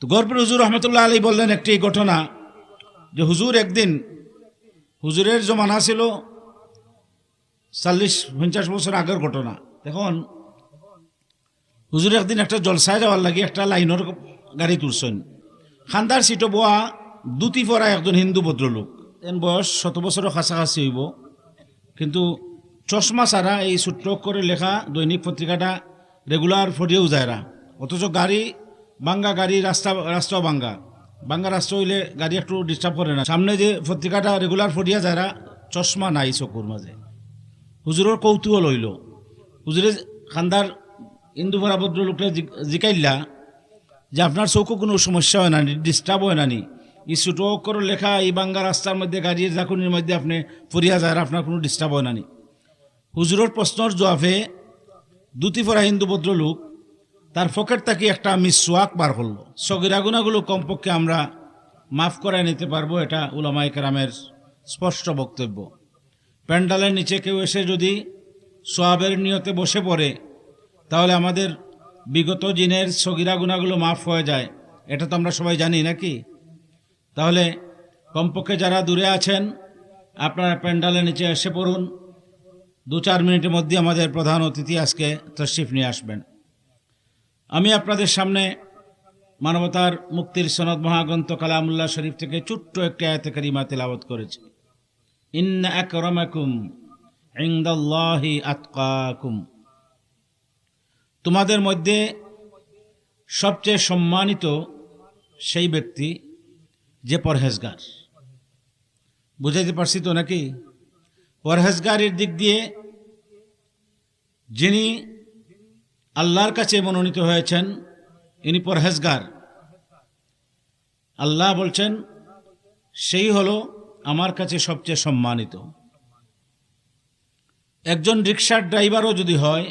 তো গরপুর হুজুর রহমতুল্লাহ আলী বললেন একটি ঘটনা যে হুজুর একদিন হুজুরের জমানা ছিল চল্লিশ, পঞ্চাশ বছর আগের ঘটনা। এখন হুজুর একদিন একটা জলসায় যাওয়ার লাগে একটা লাইনের গাড়ি তুলছেন। খান্দার সিটো বোয়া দুটি পরা একজন হিন্দু ভদ্রলোক। এন বয়স শত বছরের কাছাকাছি হইব। কিন্তু চশমা ছাড়া এই সূত্র করে লেখা দৈনিক পত্রিকাটা রেগুলার ফটিয়েও যায় না। অথচ গাড়ি বাঙ্গা গাড়ি রাস্তা রাস্তাও বাঙ্গা। বাঙ্গা রাস্তা হইলে গাড়ি একটু ডিস্টার্ব করে না। সামনে যে পত্রিকাটা রেগুলার ফটিয়া যায় না চশমা নাই চকুর মাঝে। হুজুরের কৌতূহল হইল। হুজুরে খান্দার হিন্দু ভরা ভদ্রলোকটা জি- জিকাইলা যে আপনার চৌকো কোনো সমস্যা হয় না ডিস্টার্ব হয় না নি। ই করে লেখা এই বাঙ্গা রাস্তার মধ্যে, গাড়ির জাকুনির মধ্যে আপনি ফরিয়া যায় আপনার কোনো ডিস্টার্ব হয় না নি। হুজুরের প্রশ্নর জবাবে দুটি ফরা হিন্দু ভদ্রলোক তার পকেট থেকে একটা মিসওয়াক বার করল? সগিরাগুনাগুলো কমপক্ষে আমরা মাফ করে নিতে পারব, এটা উলামাই কেরামের স্পষ্ট বক্তব্য। প্যান্ডালের নিচে কেউ এসে যদি সোয়াবের নিয়তে বসে পড়ে, তাহলে আমাদের বিগত দিনের সগিরা গুণাগুলো মাফ হয়ে যায়। এটা তো আমরা সবাই জানি, নাকি? তাহলে কমপক্ষে যারা দূরে আছেন, আপনারা প্যান্ডালের নিচে এসে পড়ুন। দু চার মিনিটের মধ্যে আমাদের প্রধান অতিথি আজকে তশরিফ নিয়ে আসবেন। আমি আপনাদের সামনে মানবতার মুক্তির সনদ মহাগ্রন্থ কালামুল্লাহ শরীফ থেকে ছোট্ট একটি কারিমা তেলাওয়াত করেছি। ইন্না ইনদাল্লাহি আতকাকুম। তোমাদের মধ্যে সবচেয়ে সম্মানিত সেই ব্যক্তি যে পরহেজগার। বুঝাইতে পারছি তো নাকি? পরহেজগারের দিক দিয়ে যিনি আল্লাহর কাছে মনোনীত হয়েছেন। ইনি পরহেজগার। আল্লাহ বলছেন, সেই হলো আমার কাছে সবচেয়ে সম্মানিত। একজন রিক্সার ড্রাইভারও যদি হয়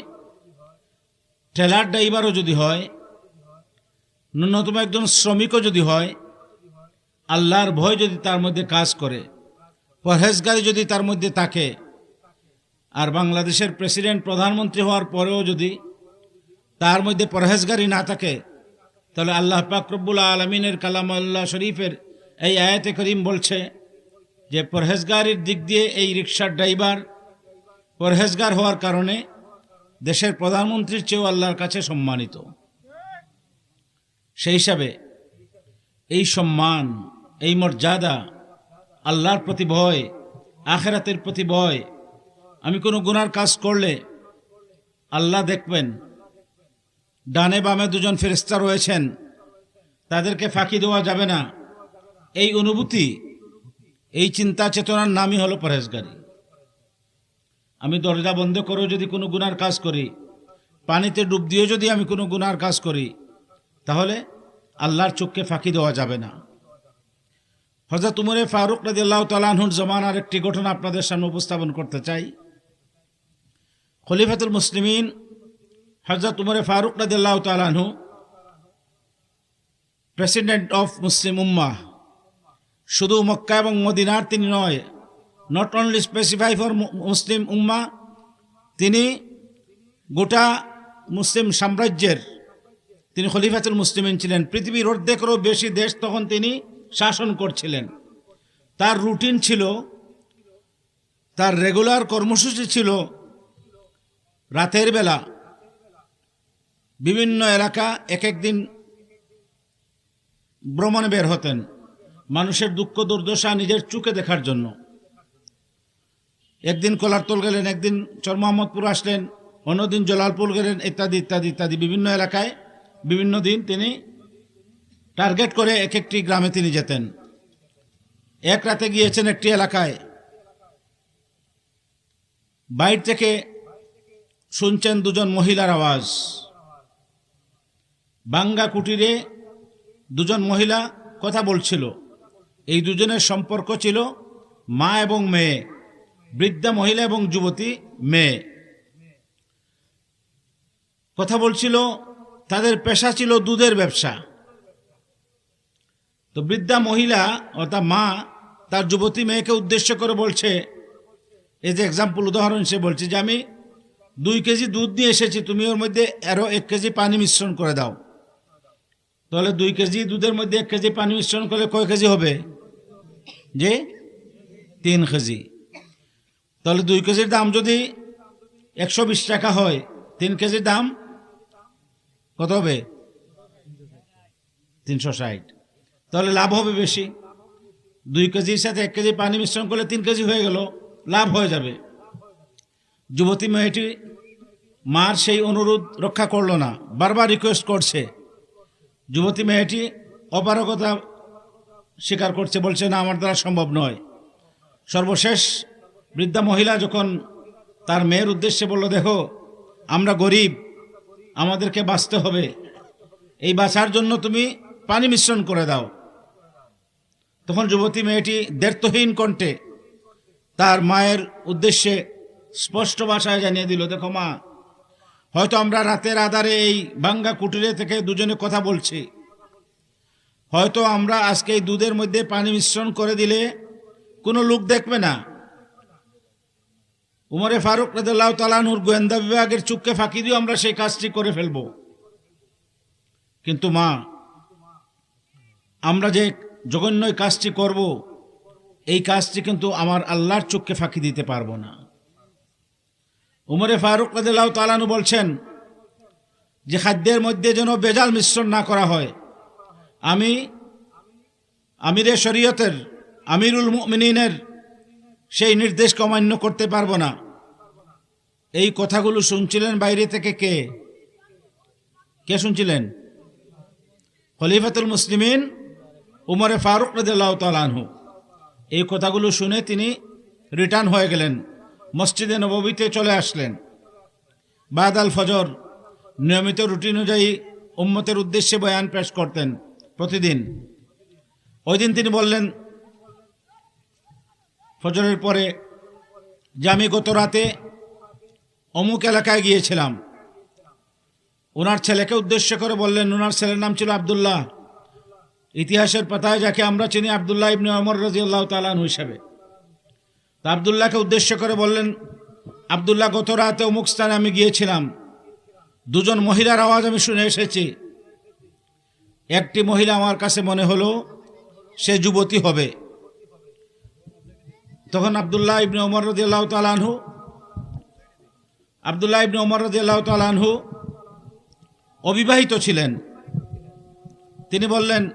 ঠেলার ড্রাইভারও যদি হয়, ন্যূনতম একজন শ্রমিকও যদি হয়, আল্লাহর ভয় যদি তার মধ্যে কাজ করে, পরহেজগারি যদি তার মধ্যে থাকে, আর বাংলাদেশের প্রেসিডেন্ট প্রধানমন্ত্রী হওয়ার পরেও যদি তার মধ্যে পরহেজগারি না থাকে। তাহলে আল্লাহ পাকরবুল আলমিনের কালাম আল্লাহ শরীফের এই আয়াতে করিম বলছে যে, পরহেজগারির দিক দিয়ে এই রিক্সার ড্রাইভার পরহেজগার হওয়ার কারণে দেশের প্রধানমন্ত্রীর চেয়েও আল্লাহর কাছে সম্মানিত। সেই হিসাবে এই সম্মান, এই মর্যাদা, আল্লাহর প্রতি ভয়, আখেরাতের প্রতি ভয়, আমি কোনো গুনার কাজ করলে আল্লাহ দেখবেন ডানে বামে দুজন ফেরেস্তা রয়েছেন। তাদেরকে ফাঁকি দেওয়া যাবে না। এই অনুভূতি, এই চিন্তা চেতনার নামই হলো পরহেজগারি। আমি দরজা বন্ধ করেও যদি কোনো গুনার কাজ করি, পানিতে ডুব দিয়েও যদি আমি কোনো গুনার কাজ করি, তাহলে আল্লাহর চোখকে ফাঁকি দেওয়া যাবে না। হজরত উমরে ফারুক রাজি আল্লাহ তালাহুর জমানার একটি ঘটনা আপনাদের সামনে উপস্থাপন করতে চাই। খলিফাতুল মুসলিমিন হজরত উমরে ফারুক রাজি আল্লাহ তালাহু প্রেসিডেন্ট অফ মুসলিম উম্মাহ শুধু মক্কা এবং মদিনার তিনি নয় not only specify for Muslim উম্মা তিনি গোটা মুসলিম সাম্রাজ্যের, তিনি খলিফাতুল মুসলিমিন ছিলেন। পৃথিবীর অর্ধেকেরও বেশি দেশ তখন তিনি শাসন করছিলেন। তার রুটিন ছিল, তার রেগুলার কর্মসূচি ছিল রাতের বেলা। বিভিন্ন এলাকা এক এক দিন ভ্রমণে বের হতেন মানুষের দুঃখ দুর্দশা নিজের চোখে দেখার জন্য। একদিন কোলারতল গেলেন, একদিন চর মোহাম্মদপুর আসলেন, অন্যদিন জলালপুর গেলেন, ইত্যাদি ইত্যাদি ইত্যাদি। বিভিন্ন এলাকায় বিভিন্ন দিন তিনি টার্গেট করে এক একটি গ্রামে তিনি যেতেন। এক রাতে গিয়েছেন একটি এলাকায়। বাইর থেকে শুনছেন দুজন মহিলার আওয়াজ। বাঙ্গা কুটিরে দুজন মহিলা কথা বলছিল। এই দুজনের সম্পর্ক ছিল মা এবং মেয়ে, বৃদ্ধা মহিলা এবং যুবতী মেয়ে। কথা বলছিল, তাদের পেশা ছিল দুধের ব্যবসা। তো বৃদ্ধা মহিলা অর্থাৎ মা তার যুবতী মেয়েকে উদ্দেশ্য করে বলছে, এই যে এক্সাম্পল উদাহরণ সে বলছে যে আমি দুই কেজি দুধ নিয়ে এসেছি, তুমি ওর মধ্যে আরও এক কেজি পানি মিশ্রণ করে দাও। তাহলে দুই কেজি দুধের মধ্যে এক কেজি পানি মিশ্রণ করলে কয় কেজি হবে? যে তিন কেজি। তাহলে দুই কেজির দাম যদি একশো বিশ টাকা হয়, তিন কেজির দাম কত হবে? তিনশো ষাট। তাহলে লাভ হবে বেশি। দুই কেজির সাথে এক কেজি পানি মিশ্রণ করলে তিন কেজি হয়ে গেল, লাভ হয়ে যাবে। যুবতী মেয়েটি মার সেই অনুরোধ রক্ষা করল না, বারবার রিকোয়েস্ট করছে। যুবতী মেয়েটি অপারগতা স্বীকার করছে, বলছে, না, আমার দ্বারা সম্ভব নয়। সর্বশেষ বৃদ্ধা মহিলা যখন তার মেয়ের উদ্দেশ্যে বলল দেখো আমরা গরিব, আমাদেরকে বাঁচতে হবে। এই বাঁচার জন্য তুমি পানি মিশ্রণ করে দাও। তখন যুবতী মেয়েটি দ্ব্যর্থহীন কণ্ঠে তার মায়ের উদ্দেশ্যে স্পষ্ট ভাষায় জানিয়ে দিল, দেখো মা হয়তো আমরা রাতের আধারে এই বাঙ্গা কুটিরে থেকে দুজনে কথা বলছি। হয়তো আমরা আজকে এই দুধের মধ্যে পানি মিশ্রণ করে দিলে কোনো লোক দেখবে না। উমরে ফারুক রাদিয়াল্লাহু তালানুর গোয়েন্দা বিভাগের চুপকে ফাঁকি দিয়েও আমরা সেই কাজটি করে ফেলব। কিন্তু মা, আমরা যে জঘন্য কাজটি করব, এই কাজটি কিন্তু আমার আল্লাহর চোখকে ফাঁকি দিতে পারব না। উমরে ফারুক রাদিল্লাহ তালানু বলছেন যে খাদ্যের মধ্যে যেন বেজাল মিশ্রণ না করা হয়। আমি আমিরে শরীয়তের, আমিরুল মুমিনিনের সেই নির্দেশকে অমান্য করতে পারব না। এই কথাগুলো শুনছিলেন বাইরে থেকে কে? কে শুনছিলেন? খলিফাতুল মুসলিমিন উমরে ফারুক রদিল্লাহ তালানহু এই কথাগুলো শুনে তিনি রিটার্ন হয়ে গেলেন। মসজিদে নববীতে চলে আসলেন। বাদ আল ফজর নিয়মিত রুটিন অনুযায়ী উম্মতের উদ্দেশ্যে বয়ান পেশ করতেন প্রতিদিন। ওই দিন তিনি বললেন, ফজরের পরে যে আমি গত রাতে অমুক এলাকায় গিয়েছিলাম। ওনার ছেলেকে উদ্দেশ্য করে বললেন ওনার ছেলের নাম ছিল আবদুল্লাহ। ইতিহাসের পাতায় যাকে আমরা চিনি আবদুল্লাহ ইবনে অমর রাজিউল্লাহ তালানু হিসাবে। তা আবদুল্লাহকে উদ্দেশ্য করে বললেন, আবদুল্লাহ, গত রাতে অমুক স্থানে আমি গিয়েছিলাম। দুজন মহিলার আওয়াজ আমি শুনে এসেছি। একটি মহিলা আমার কাছে মনে হলো সে যুবতী হবে। তখন আবদুল্লাহ ইবনে ওমর রদিয়াল্লাহ তালানহু আবদুল্লাহ ইবনে ওমর রদিয়াল্লাহ তালানহু অবিবাহিত ছিলেন। তিনি বললেন,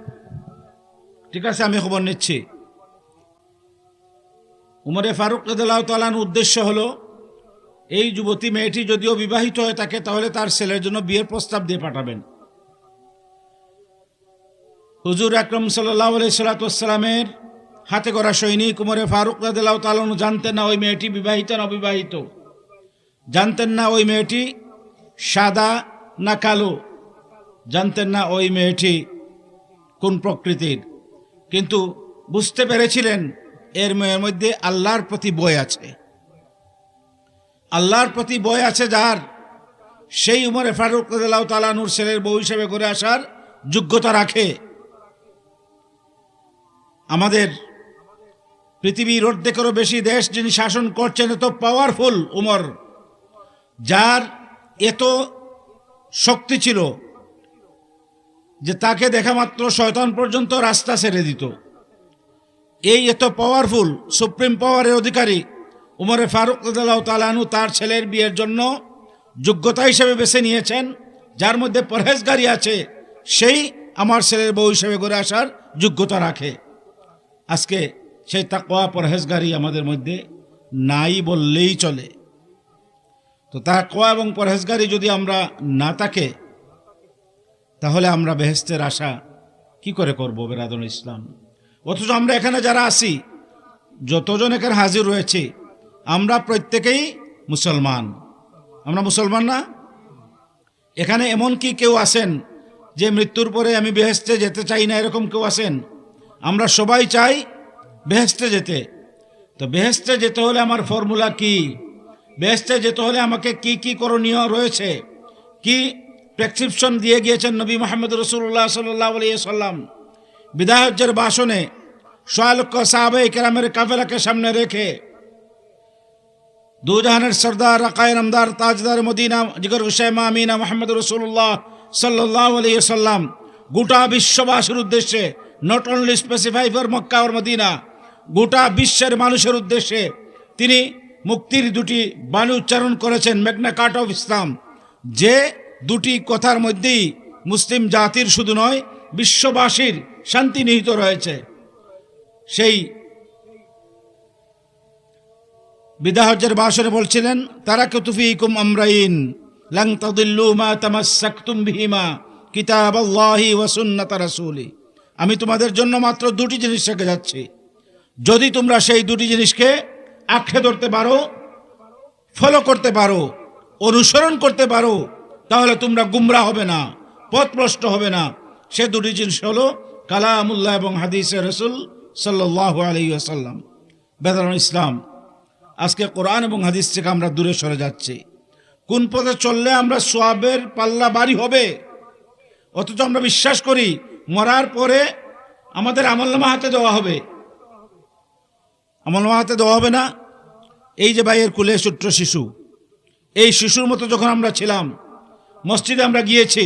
ঠিক আছে, আমি খবর নিচ্ছি। উমরে ফারুক রদাল্লাহ তালান উদ্দেশ্য হলো, এই যুবতী মেয়েটি যদিও বিবাহিত হয়ে থাকে, তাহলে তার ছেলের জন্য বিয়ের প্রস্তাব দিয়ে পাঠাবেন। হুজুর আকরম সাল্লাহ সাল্লাতামের হাতে করা সৈনিক উমরে ফারুক রদাল্লাহ তালান জানতেন না ওই মেয়েটি বিবাহিত না অবিবাহিত। জানতেন না ওই মেয়েটি সাদা না কালো। জানতেন না ওই মেয়েটি কোন প্রকৃতির। কিন্তু বুঝতে পেরেছিলেন এর মেয়ের মধ্যে আল্লাহর প্রতি বই আছে। আল্লাহর প্রতি বই আছে যার। সেই উমরে ফারুক তালানুর ছেলের বউ হিসেবে করে আসার যোগ্যতা রাখে। আমাদের পৃথিবীর অর্ধেকেরও বেশি দেশ যিনি শাসন করছেন, এত পাওয়ারফুল উমর, যার এত শক্তি ছিল যে তাকে দেখা মাত্র শয়তান পর্যন্ত রাস্তা ছেড়ে দিত। এই এত পাওয়ারফুল সুপ্রিম পাওয়ারের অধিকারী উমরে ফারুক রাদিয়াল্লাহু তালানু তার ছেলের বিয়ের জন্য যোগ্যতা হিসেবে বেছে নিয়েছেন, যার মধ্যে পরহেজগারি আছে, সেই আমার ছেলের বউ হিসেবে করে আসার যোগ্যতা রাখে। আজকে সেই তাকওয়া পরহেজগারি আমাদের মধ্যে নাই বললেই চলে। তো তাকওয়া এবং পরহেজগারি যদি আমরা না থাকে, তাহলে আমরা বেহেস্তের আশা কি করে করব বেরাদুল ইসলাম? অথচ আমরা এখানে যারা আছি, যতজন এখানে হাজির রয়েছে, আমরা প্রত্যেকেই মুসলমান। আমরা মুসলমান না? এখানে এমন কি কেউ আছেন যে মৃত্যুর পরে আমি বেহেস্তে যেতে চাই না, এরকম কেউ আছেন? আমরা সবাই চাই বেহেস্তে যেতে। তো বেহেস্তে যেতে হলে আমার ফর্মুলা কি? বেহেস্তে যেতে হলে আমাকে কি কি করণীয় রয়েছে? কি প্রেসক্রিপশন দিয়ে গিয়েছেন নবী মোহাম্মদ রসুল্লাহ সাল্লাহ সাল্লাম বিদায়জ্যের ভাষণে সোয়ালক্ষ সাহাবে কেরামের কাফেলাকে সামনে রেখে দুজাহানের সর্দার রাকায় রমদার তাজদার মদিনা জিগর হুসैमा আমিনা মোহাম্মদ রসুল্লাহ সাল্লাহ সাল্লাম গোটা বিশ্ববাসীর উদ্দেশ্যে not only specify for Mecca or Medina, গোটা বিশ্বের মানুষের উদ্দেশ্যে তিনি মুক্তির দুটি বাণী উচ্চারণ করেছেন, মেঘনা কার্ট অফ ইসলাম। যে দুটি কথার মধ্যেই মুসলিম জাতির শুধু নয়, বিশ্ববাসীর শান্তি নিহিত রয়েছে। সেই বিদাহজ্জের বাসরে বলছিলেন তারা কুতুফিকুম আমরাইন, লাং তাদিল্লু মা তামাসসাকতুম বিহিমা কিতাব আল্লাহি ওয়া সুন্নাত রাসূলি। আমি তোমাদের জন্য মাত্র দুটি জিনিস রেখে যাচ্ছি। যদি তোমরা সেই দুটি জিনিসকে আঁকড়ে ধরতে পারো, ফলো করতে পারো, অনুসরণ করতে পারো, তাহলে তোমরা গুমরা হবে না, পথভ্রষ্ট হবে না। সে দুটি জিনিস হলো কালামুল্লাহ এবং হাদিসে রসুল সাল্লাহ আলী আসাল্লাম বেদান ইসলাম, আজকে কোরআন এবং হাদিস থেকে আমরা দূরে সরে যাচ্ছি। কোন পথে চললে আমরা সোয়াবের পাল্লা বাড়ি হবে? অথচ আমরা বিশ্বাস করি মরার পরে আমাদের আমলনামা হাতে দেওয়া হবে। আমলনামা হাতে দেওয়া হবে না? এই যে ভাইয়ের কুলে ছোট্ট শিশু, এই শিশুর মতো যখন আমরা ছিলাম, মসজিদে আমরা গিয়েছি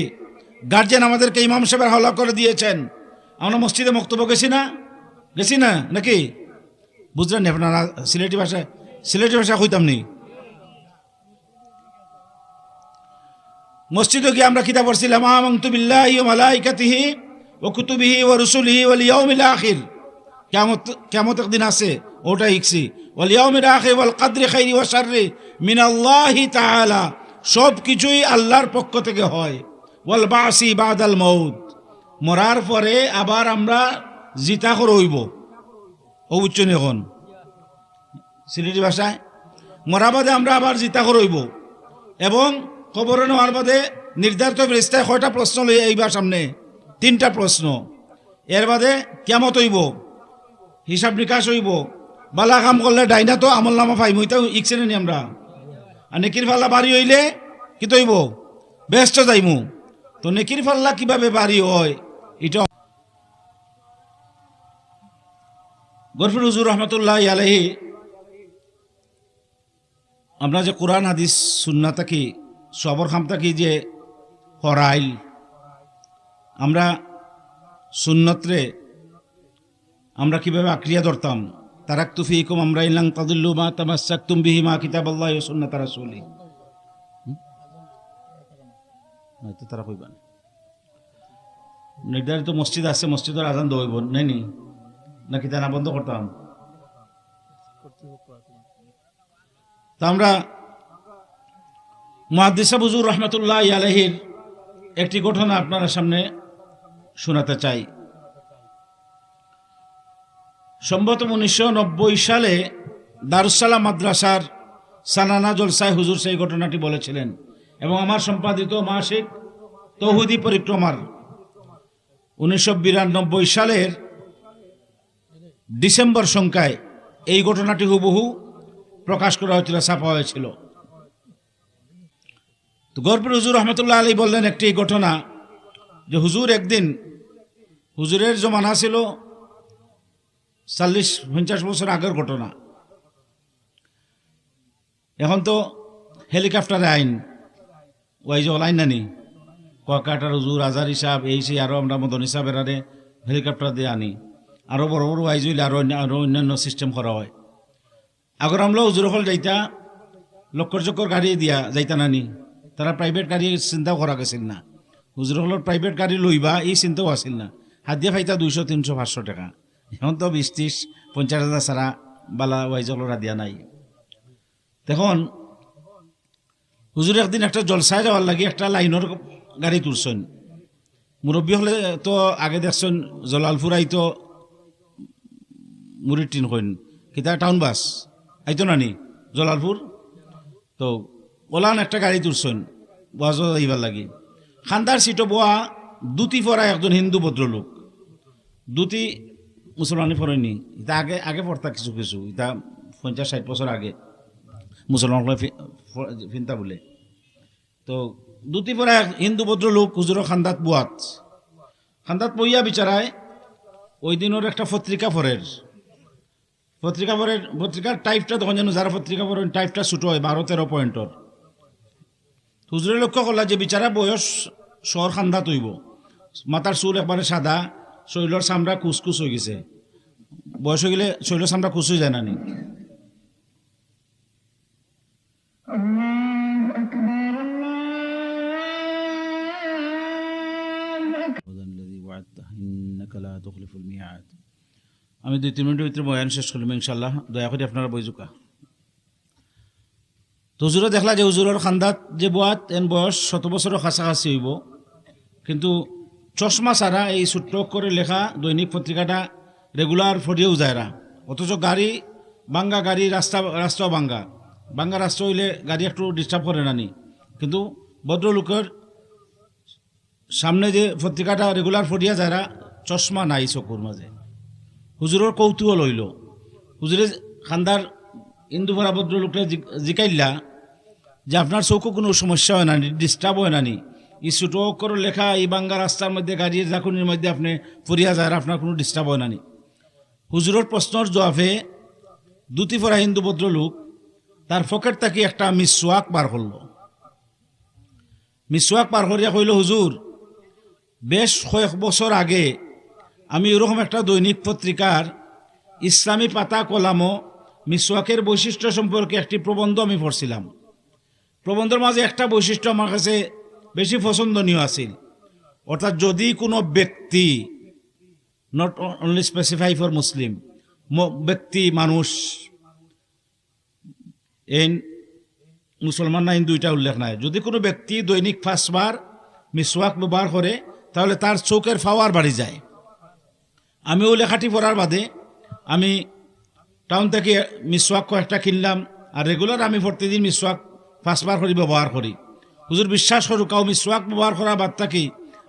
গার্জেন আমাদেরকে ইমাম সাহেবের হাওলা করে দিয়েছেন। আমরা মসজিদে বক্তব্য গেছি না? গেছি না? নাকি? বুঝলেন আপনারা? সিলেটি ভাষায় সিলেটি ভাষা হইতাম নি। মসজিদে গিয়ে আমরা কিতাব পড়ছিলাম, আমন্তু বিল্লাহি ওয়া মালাইকাতিহি ওয়া কুতুবিহি ওয়া রুসুলিহি ওয়াল ইয়াউমিল আখির। কিয়ামত কিয়ামত একদিন আছে ওটা ইকসি ওয়াল ইয়াউমিল আখির ওয়াল কদরি খাইরি ওয়া শাররি মিনাল্লাহি তাআলা। সব কিছুই আল্লাহর পক্ষ থেকে হয়। ওয়াল বাসি বাদাল মউত। মরার পরে আবার আমরা জিতা হইব। ও এখন সিলেটি ভাষায় মরা বাদে আমরা আবার জিতা হইব। এবং খবর নেওয়ার বাদে নির্ধারিত ফেরিস্তায় কয়টা প্রশ্ন লই এইবার সামনে, তিনটা প্রশ্ন এর বাদে কেমত হইব হিসাব নিকাশ হইব। বালা কাম করলে ডাইনা তো আমল নামা পাইব এটা ইকছেনে নি আমরা আর নেকির ফাল্লা বাড়ি হইলে কি তৈব ব্যস্ত যাইমু। তো নেকির ফাল্লা কীভাবে বাড়ি হয়? এটা গরফুর হুজুর রহমতুল্লাহ আলহি আমরা যে কোরআন, হাদিস সুন্না থাকি সবর খাম থাকি যে হরাইল আমরা সুন্নতরে আমরা কীভাবে আক্রিয়া ধরতাম? তারাক তুফি ইকুম আমরা ইলাং তাদুল্লু মা তামাসাক তুম মা কিতাব আল্লাহ সুন্নাত রাসূলি। হয়তো তারা কইবান। নির্ধারিত মসজিদ আছে মসজিদের আজান দইব নাই নাকি তা না বন্ধ করতাম তা আমরা মহাদিসা বুজুর রহমতুল্লাহ আলহির একটি ঘটনা আপনারা সামনে শোনাতে চাই। সম্ভবত উনিশশো নব্বই সালে দারুসালাম মাদ্রাসার সানানা জলসায় হুজুর সেই ঘটনাটি বলেছিলেন এবং আমার সম্পাদিত মাসিক তৌহুদি পরিক্রমার উনিশশো বিরানব্বই সালের ডিসেম্বর সংখ্যায় এই ঘটনাটি হুবহু প্রকাশ করা হয়েছিল, ছাপা হয়েছিল। তো গরপুর হুজুর রহমতুল্লাহ আলী বললেন, একটি ঘটনা যে হুজুর একদিন, হুজুরের জমানা ছিল চল্লিশ, পঞ্চাশ বছর আগের ঘটনা। এখন তো হেলিকপ্টারে আইন ওয়াইজ যে লাইন নানি ককাটার হুজুর আজার হিসাব এই সেই আরও আমরা মদন হিসাবের আরে হেলিকপ্টার দিয়ে আনি। আরও বড় বড় ওয়াইজ হইলে আরও আরও অন্যান্য সিস্টেম করা হয়। আগর আমরা হুজুর হল যাইতা, লক্কর চক্কর গাড়ি দিয়া যাইতা নানি তারা প্রাইভেট গাড়ি চিন্তাও করা গেছিল না। হুজুর হলের প্রাইভেট গাড়ি লইবা, এই চিন্তাও আছিল না। হাত দিয়ে ফাইতা দুইশো, তিনশো, পাঁচশো টাকা। এখন তো বিশ ত্রিশ পঞ্চাশ হাজার ছাড়া বালা ওয়াইজলরা দিয়া নাই। দেখুন, হুজুর একদিন একটা জলসায় যাওয়ার লাগে একটা লাইনের গাড়ি তুলছেন মুরব্বী হলে তো আগে দেখছেন জলালপুর আইতো মুড়ির টিন কইন। কিতা টাউন বাস আইতো নানি জলালপুর তো ওলান একটা গাড়ি তুলছেন ওয়াজ আইবার লাগি। খান্দার সিটো বোয়া দুটি পরা একজন হিন্দু ভদ্রলোক। দুটি মুসলমানি পড়েনি এটা আগে আগে পড়তা কিছু কিছু। এটা পঞ্চাশ ষাট বছর আগে। মুসলমান ফিনতা বলে। তো দুটি পরে এক হিন্দু ভদ্রলোক হুজুর খান্দাত বুয়াত। খান্দাত বইয়া বিচারায় ওই দিনের একটা পত্রিকা পড়ের। পত্রিকা পড়ের, পত্রিকার টাইপটা তখন যেন, যারা পত্রিকা পড়েন টাইপটা ছোটো হয়, বারো, তেরো পয়েন্টর হুজুরে লক্ষ্য করলা যে বিচারা বয়স শহর খান্দাত হইব। মাথার চুল একবারে সাদা, শৈলর চামড়া কুচকুচ হয়ে গেছে। বয়স হয়ে গেলে শৈলর চামড়া কুচ হয়ে যায় না নি। আমি দুই তিন মিনিটের ভিতরে বয়ান শেষ করলাম ইনশাল্লাহ দয়া করে আপনারা বইজুকা তো হুজুরে দেখলা যে হুজুরের খান্দাত যে বয়াত এন বয়স শত বছরের কাছাকাছি হইব। কিন্তু চশমা ছাড়া এই ছোট্ট করে লেখা দৈনিক পত্রিকাটা রেগুলার ফটিয়েও যায় না। অথচ গাড়ি বাঙ্গা গাড়ি রাস্তা রাস্তাও বাঙ্গা। বাঙ্গা রাস্তা হইলে গাড়ি একটু ডিস্টার্ব করে নানি কিন্তু ভদ্রলোকের সামনে যে পত্রিকাটা রেগুলার ফটিয়া যায় না, চশমা নাই চকুর মাঝে হুজুরের কৌতূহল হইল। হুজুরে খান্দার ইন্দুভরা ভদ্রলোকটা জি- জিকাইলা যে আপনার চৌকো কোনো সমস্যা হয় না ডিস্টার্ব হয় না নি? ছোটো করে লেখা এই বাঙ্গা রাস্তার মধ্যে গাড়ির জাকুনির মধ্যে আপনি ফুরিয়া যায় আপনার কোনো ডিস্টার্ব হয় না নি? হুজুরের প্রশ্নর জবাবে দুটি ফরা হিন্দু ভদ্রলোক তার পকেট থেকে একটা মিসওয়াক বার করল মিসওয়াক বার করিয়া কইল হুজুর বেশ কয়েক বছর আগে আমি এরকম একটা দৈনিক পত্রিকার ইসলামী পাতা, কলামও, মিসওয়াকের বৈশিষ্ট্য সম্পর্কে একটি প্রবন্ধ আমি পড়ছিলাম। প্রবন্ধের মাঝে একটা বৈশিষ্ট্য আমার কাছে বেশি পছন্দনীয় আছিল অর্থাৎ যদি কোনো ব্যক্তি not only specify for Muslim ব্যক্তি, মানুষ এই মুসলমান না দুইটা উল্লেখ নাই। যদি কোনো ব্যক্তি দৈনিক পাঁচবার মিসওয়াক ব্যবহার করে, তাহলে তার চৌকের পাওয়ার বাড়ি যায়। আমিও লেখাটি পড়ার বাদে আমি টাউন থেকে মিসওয়াক কয়েকটা কিনলাম, আর রেগুলার আমি প্রতিদিন মিসওয়াক পাঁচবার করে, ব্যবহার করি। হুজুর, বিশ্বাস করু কাউ মিসওয়াক ব্যবহার করার বাদ থাকি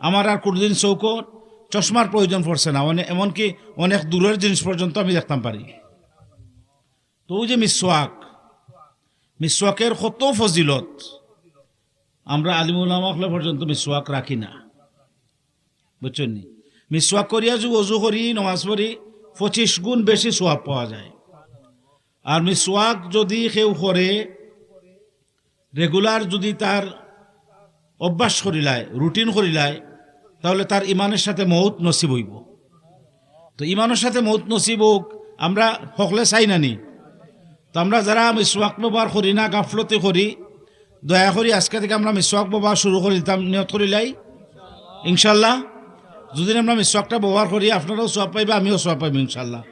আমার আর কোনোদিন চৌকো চশমার প্রয়োজন পড়ছে না। মানে এমনকি অনেক দূরের জিনিস পর্যন্ত আমি দেখতাম পারি। তো যে মিসওয়াক, মিসওয়াকের কত ফজিলত। আমরা আলিমুল্লামকলে পর্যন্ত মিসওয়াক রাখি না। বুঝছেন মিসওয়াক করিয়া যে অজু করি, নমাজ পড়ি, পঁচিশ গুণ বেশি সোয়াব পাওয়া যায়। আর মিসওয়াক যদি কেউ করে, রেগুলার যদি তার অভ্যাস করিলায় রুটিন করিলায় তাহলে তার ইমানের সাথে মৌত নসিব হইব। তো ইমানের সাথে মৌত নসিব হোক, আমরা সকলে চাই নানি তো আমরা যারা মিসওয়াক ব্যবহার করি না, গাফলতি করি দয়া করি আজকে থেকে আমরা মিসওয়াক ব্যবহার শুরু করি, তাম নিয়ত করিলাই ইনশাল্লাহ যদি আমরা মিসওয়াকটা ব্যবহার করি আপনারাও সব পাইবে আমিও সব পাইব ইনশাল্লাহ।